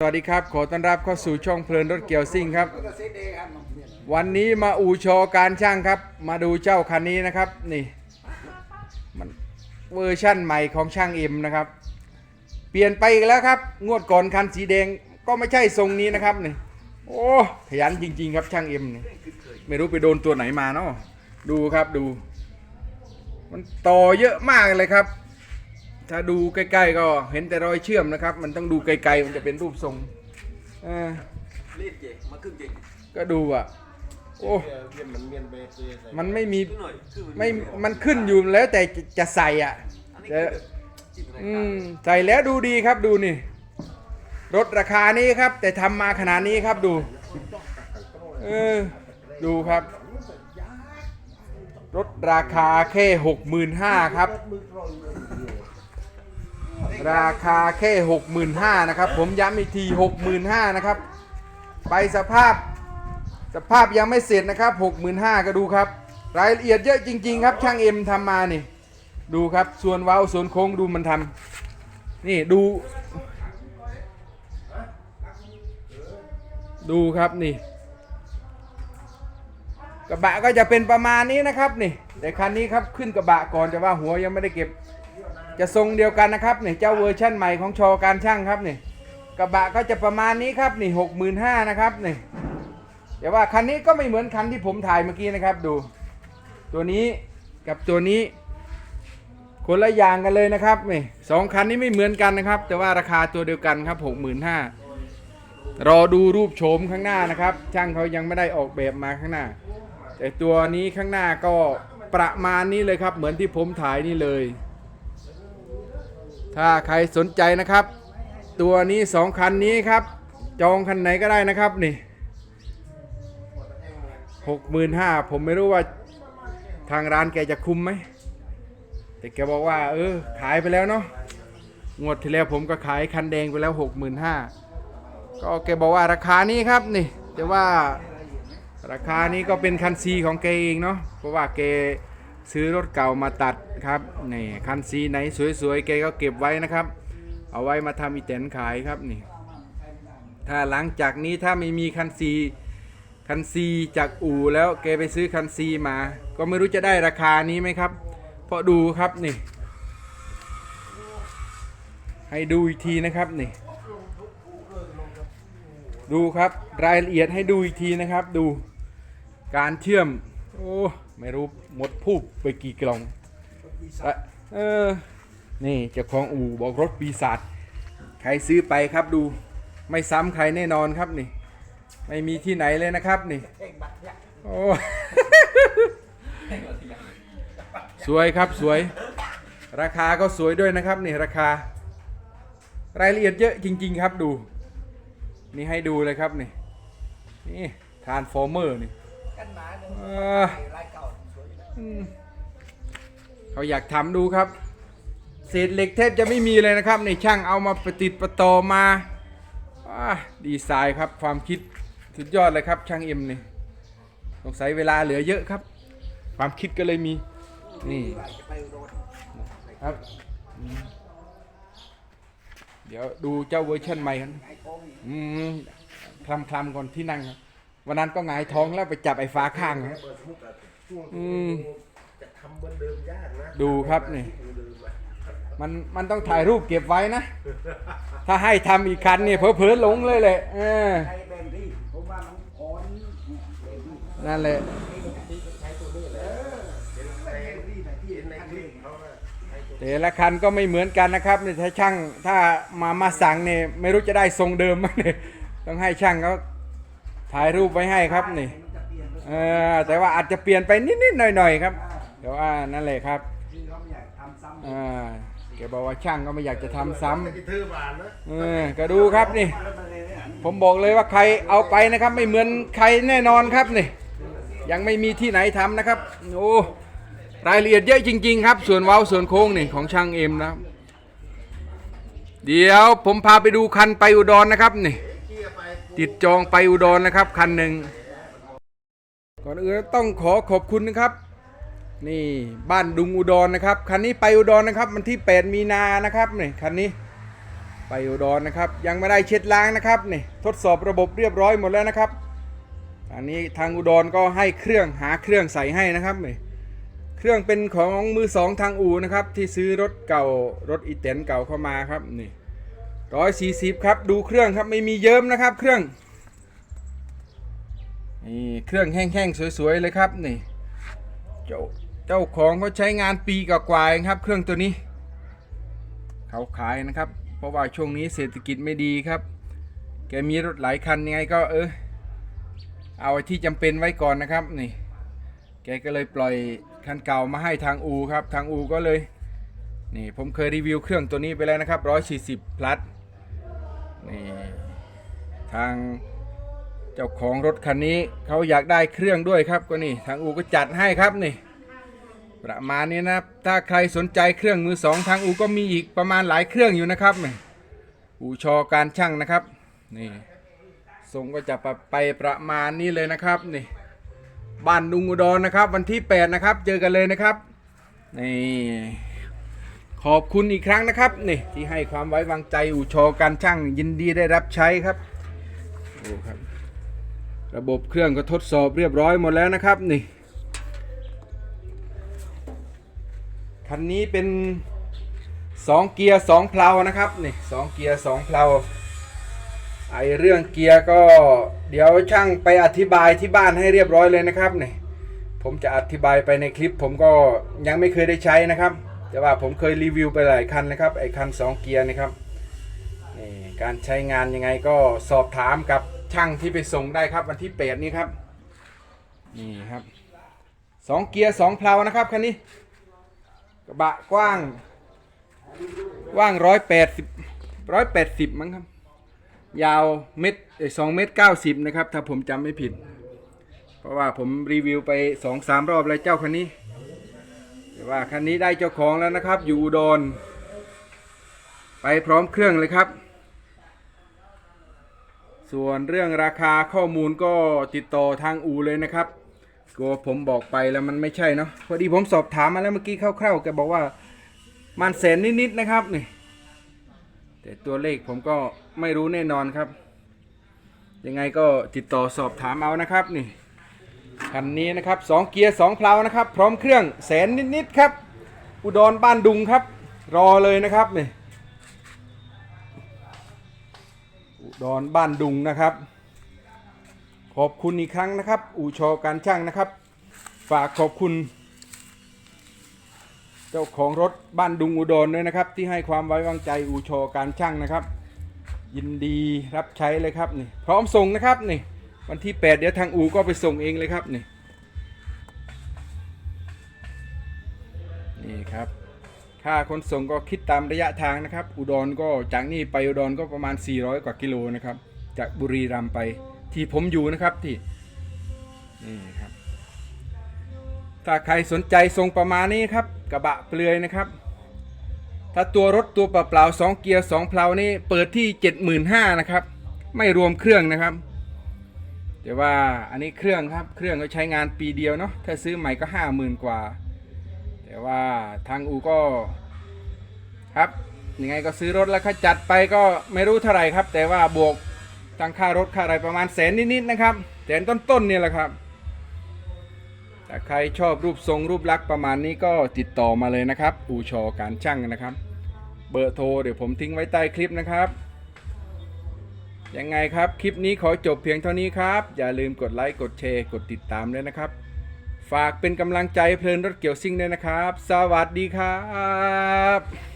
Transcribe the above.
สวัสดีครับ ขอต้อนรับเข้าสู่ช่องเพลินรถเกี่ยวซิ่งครับ วันนี้มาอู่โชว์การช่างครับ มาดูเจ้าคันนี้นะครับ นี่มันเวอร์ชั่นใหม่ของช่างเอ็มนะครับ เปลี่ยนไปอีกแล้วครับ งวดก่อนคันสีแดงก็ไม่ใช่ทรงนี้นะครับนี่โอ้ขยันจริง ๆ ครับช่างเอ็มนี่ไม่รู้ไปโดนตัวไหนมาเนาะดูครับดู มันต่อเยอะมากเลยครับ ถ้าดูใกล้ๆก็เห็นแต่รอยเชื่อมนะครับ มันต้องดูไกลๆมันจะเป็นรูปทรงเออรีดเจมาครึ่งเจงก็ดูอะโอ้เวียนมันเวียนไปเวียนใส่มันไม่มีครึ่งหน่อยครึ่งไม่มันขึ้นอยู่แล้วแต่จะจะใส่อะอันนี้แต่คือแบบจิ้มในอืกลางมใส่แล้วดูดีครับดูนี่ รถราคานี้ครับ แต่ทำมาขนาดนี้ครับดูเออดูครับ รถราคาแค่หกหมื่นห้าครับ ราคาแค่หกหมื่นห้านะครับ ผมย้ำอีกทีหกหมื่นห้านะครับ ไปสภาพสภาพยังไม่เสร็จนะครับหกหมื่นห้าก็ดูครับ รายละเอียดเยอะจริง ๆ ครับ ช่างเอ็มทำมานี่ ดูครับ ส่วนเว้าส่วนโค้งดูมันทำนี่ดู ดูครับนี่ กระบะก็จะเป็นประมาณนี้นะครับนี่แต่คันนี้ครับขึ้นกระบะก่อนจะว่าหัวยังไม่ได้เก็บ จะทรงเดียวกันนะครับเนี่ยเจ้าเวอร์ชั่นใหม่ของชอการช่างครับเนี่ยกระบะก็จะประมาณนี้ครับนี่หกหมื่นห้านะครับเนี่ยแต่ว่าคันนี้ก็ไม่เหมือนคันที่ผมถ่ายเมื่อกี้นะครับดู ตัวนี้กับตัวนี้ คนละอย่างกันเลยนะครับนี่สองคันนี้ไม่เหมือนกันนะครับ แต่ว่าราคาตัวเดียวกันครับหกหมื่นห้ารอดูรูปโฉมข้างหน้านะครับ ช่างเขายังไม่ได้ออกแบบมาข้างหน้า แต่ตัวนี้ข้างหน้าก็ประมาณนี้เลยครับ เหมือนที่ผมถ่ายนี่เลย ถ้าใครสนใจนะครับ ตัวนี้สองคันนี้ครับ จองคันไหนก็ได้นะครับนี่หกหมื่นห้าผมไม่รู้ว่าทางร้านแกจะคุมไหม แต่แกบอกว่า เออ ขายไปแล้วเนาะงวดที่แล้วผมก็ขายคันแดงไปแล้วหกหมื่นห้าก็แกบอกว่าราคานี้ครับนี่แต่ว่าราคานี้ก็เป็นคันซีของแกเองเนาะเพราะว่าแก ซื้อรถเก่ามาตัดครับนี่คันสีไหนสวยๆแกก็เก็บไว้นะครับ เอาไว้มาทำอีแตนขายครับนี่ถ้าหลังจากนี้ถ้าไม่มีคันซีคันซีจากอู่แล้วแกไปซื้อคันซีมา ก็ไม่รู้จะได้ราคานี้ไหมครับ เพราะดูครับนี่ ให้ดูอีกทีนะครับนี่ ดูครับรายละเอียดให้ดูอีกทีนะครับ ดูการเชื่อม โอ้ ไม่รู้หมดพูบไปกี่กล่องเอ่อเออนี่เจ้าของอู่บอกรถปีศาจใครซื้อไปครับดูไม่ซ้ำใครแน่นอนครับนี่ ไม่มีที่ไหนเลยนะครับนี่โอ้สวยครับสวย ราคาก็สวยด้วยนะครับนี่ราคา รายละเอียดเยอะจริง ๆ ครับดู นี่ให้ดูเลยครับนี่นี่ทานฟอร์เมอร์นี่กันหมาหนึ่ง เออลาอยู่นะอืมเขาอยากทำดูครับ เศษเหล็กแทบจะไม่มีเลยนะครับ ในช่างเอามาประติดประต่อมาอดีไซน์ครับความคิดสุดยอดเลยครับ ช่างเอ็มนี่สงสัยเวลาเหลือเยอะครับ ความคิดก็เลยมี นี่ครับ เดี๋ยวดูเจ้าเวอร์ชันใหม่ค้งนี่อืมคลำคลำก่อนที่นั่งครับวันนั้นก็หงายท้องแล้วไปจับไอ้ฟ้าข้างครับ ช่วงอืมจะทำเหมือนเดิมยากนะดูครับนี่เหมือนเดิมอะมันมันต้องถ่ายรูปเก็บไว้นะ ถ้าให้ทำอีกคันเนี่ยเผลอๆหลงเลยแหละเออใช้แบงรี่ผมว่ามันอ่อนแบงรี่นั่นแหละใช้ตัวนี้แหละ เห็นในที่เห็นในคลิปเขาน่ะใช้ตัวแต่ละคันก็ไม่เหมือนกันนะครับเนี่ยถ้าช่างถ้ามามาสั่งเนี่ยไม่รู้จะได้ทรงเดิมไหมเนี่ยต้องให้ช่างเขาถ่ายรูปไว้ให้ครับนี่มันจะเปลี่ยน เออแต่ว่าอาจจะเปลี่ยนไปนิดๆหน่อยๆครับเดี๋ยวว่านั่นแหละครับที่เขาไม่อยากทำซ้ำอ่าแกบอกว่าช่างก็ไม่อยากจะทำซ้ำแต่ที่เธอบานนะเออก็ดูครับนี่ แล้วมันเลยเนี่ยผมบอกเลยว่าใครเอาไปนะครับ ไม่เหมือนใครแน่นอนครับนี่ ยังไม่มีที่ไหนทำนะครับโอ้รายละเอียดเยอะจริง ๆ ครับ ส่วนเว้าส่วนโค้งนี่ของช่างเอ็มนะครับเดี๋ยวผมพาไปดูคันไปอุดรนะครับนี่ เกียร์ไป ติดจองไปอุดรนะครับ คันหนึ่ง ก่อนอื่นต้องขอขอบคุณนะครับ นี่บ้านดุงอุดรนะครับ คันนี้ไปอุดรนะครับวันที่8มีนานะครับนี่คันนี้ไปอุดรนะครับ ยังไม่ได้เช็ดล้างนะครับนี่ทดสอบระบบเรียบร้อยหมดแล้วนะครับ อันนี้ทางอุดรก็ให้เครื่องหาเครื่องใส่ให้นะครับนี่เครื่องเป็นของมือสองทางอูนะครับ ที่ซื้อรถเก่ารถอีเตนเก่าเข้ามาครับนี่ร้อยสี่สิบครับดูเครื่องครับไม่มีเยิ้มนะครับ เครื่อง นี่เครื่องแห้งๆสวยๆเลยครับนี่เจ้าเจ้าของเขาใช้งานปีกว่าๆเองครับ เครื่องตัวนี้ เขาขายนะครับ เพราะว่าช่วงนี้เศรษฐกิจไม่ดีครับ แกมีรถหลายคันยังไงก็เออเอาที่จำเป็นไว้ก่อนนะครับนี่ แกก็เลยปล่อยคันเก่ามาให้ทางอูครับ ทางอูก็เลย นี่ผมเคยรีวิวเครื่องตัวนี้ไปแล้วนะครับ140 plus นี่ทาง เจ้าของรถคันนี้เขาอยากได้เครื่องด้วยครับก็นี่ทางอูก็จัดให้ครับนี่ ประมาณนี้นะถ้าใครสนใจเครื่องมือสองทางอูก็มีอีกประมาณหลายเครื่องอยู่นะครับนี่อูชอการช่างนะครับนี่ทรงก็จะไปประมาณนี้เลยนะครับนี่บ้านดุงอุดรนะครับ วันที่ 8 นะครับ เจอกันเลยนะครับนี่ขอบคุณอีกครั้งนะครับนี่ที่ให้ความไว้วางใจอูชอการช่างยินดีได้รับใช้ครับโอ้ครับ ระบบเครื่องก็ทดสอบเรียบร้อยหมดแล้วนะครับนี่คันนี้เป็นสองเกียร์สองเพลานะครับนี่สองเกียร์สองเพลาไอเรื่องเกียร์ก็เดี๋ยวช่างไปอธิบายที่บ้านให้เรียบร้อยเลยนะครับนี่ผมจะอธิบายไปในคลิปผมก็ยังไม่เคยได้ใช้นะครับ แต่ว่าผมเคยรีวิวไปหลายคันนะครับไอคันสองเกียร์นะครับนี่การใช้งานยังไงก็สอบถามกับ ช่างที่ไปส่งได้ครับวันที่8นี้ครับนี่ครับสองเกียร์สองเพลานะครับคันนี้กระบะกว้างกว้างร้อยแปดสิบร้อยแปดสิบมั้งครับ ยาวเม็ดสองเมตรเก้าสิบนะครับ ถ้าผมจำไม่ผิด เพราะว่าผมรีวิวไปสองสามรอบแล้วเจ้าคันนี้แต่ว่าคันนี้ได้เจ้าของแล้วนะครับ อยู่อุดรไปพร้อมเครื่องเลยครับ ส่วนเรื่องราคาข้อมูลก็ติดต่อทางอูเลยนะครับกลัวผมบอกไปแล้วมันไม่ใช่เนาะพอดีผมสอบถามมาแล้วเมื่อกี้คร่าวๆแกบอกว่ามันแสนนิดๆนะครับนี่แต่ตัวเลขผมก็ไม่รู้แน่นอนครับ ยังไงก็ติดต่อสอบถามเอานะครับนี่คันนี้นะครับสองเกียร์สองเพลานะครับ พร้อมเครื่องแสนนิดๆครับ อุดรบ้านดุงครับ รอเลยนะครับนี่ ดอนบ้านดุงนะครับ ขอบคุณอีกครั้งนะครับ อู่ชอการช่างนะครับ ฝากขอบคุณ เจ้าของรถบ้านดุงอุดรด้วยนะครับ ที่ให้ความไว้วางใจอู่ชอการช่างนะครับ ยินดีรับใช้เลยครับนี่พร้อมส่งนะครับนี่วันที่ 8 เดี๋ยวทางอู่ก็ไปส่งเองเลยครับนี่ ค่าขนส่งก็คิดตามระยะทางนะครับ อุดรก็จากนี่ไปอุดรก็ประมาณ 400 กว่ากิโลนะครับ จากบุรีรัมย์ไปที่ผมอยู่นะครับที่นี่ครับ ถ้าใครสนใจทรงประมาณนี้ครับกระบะเปลือยนะครับ ถ้าตัวรถตัวเปล่าๆสองเกียร์สองเพลานี่เปิดที่ 75,000นะครับ ไม่รวมเครื่องนะครับแต่ว่าอันนี้เครื่องครับเครื่องก็ใช้งานปีเดียวเนาะถ้าซื้อใหม่ก็ 50,000 กว่า แต่ว่าทางอูก็ ครับยังไงก็ซื้อรถแล้วเขาจัดไปก็ไม่รู้เท่าไหร่ครับ แต่ว่าบวกทางค่ารถค่าอะไรประมาณแสนนิดๆนะครับแสนต้นๆเนี่ยแหละครับถ้าใครชอบรูปทรงรูปลักษณ์ประมาณนี้ก็ติดต่อมาเลยนะครับ อูชอการช่างนะครับ เบอร์โทรเดี๋ยวผมทิ้งไว้ใต้คลิปนะครับยังไงครับ คลิปนี้ขอจบเพียงเท่านี้ครับ อย่าลืมกดไลค์กดแชร์กดติดตามด้วยนะครับ ฝากเป็นกำลังใจเพลินรถเกี่ยวซิ่งด้วยนะครับ สวัสดีครับ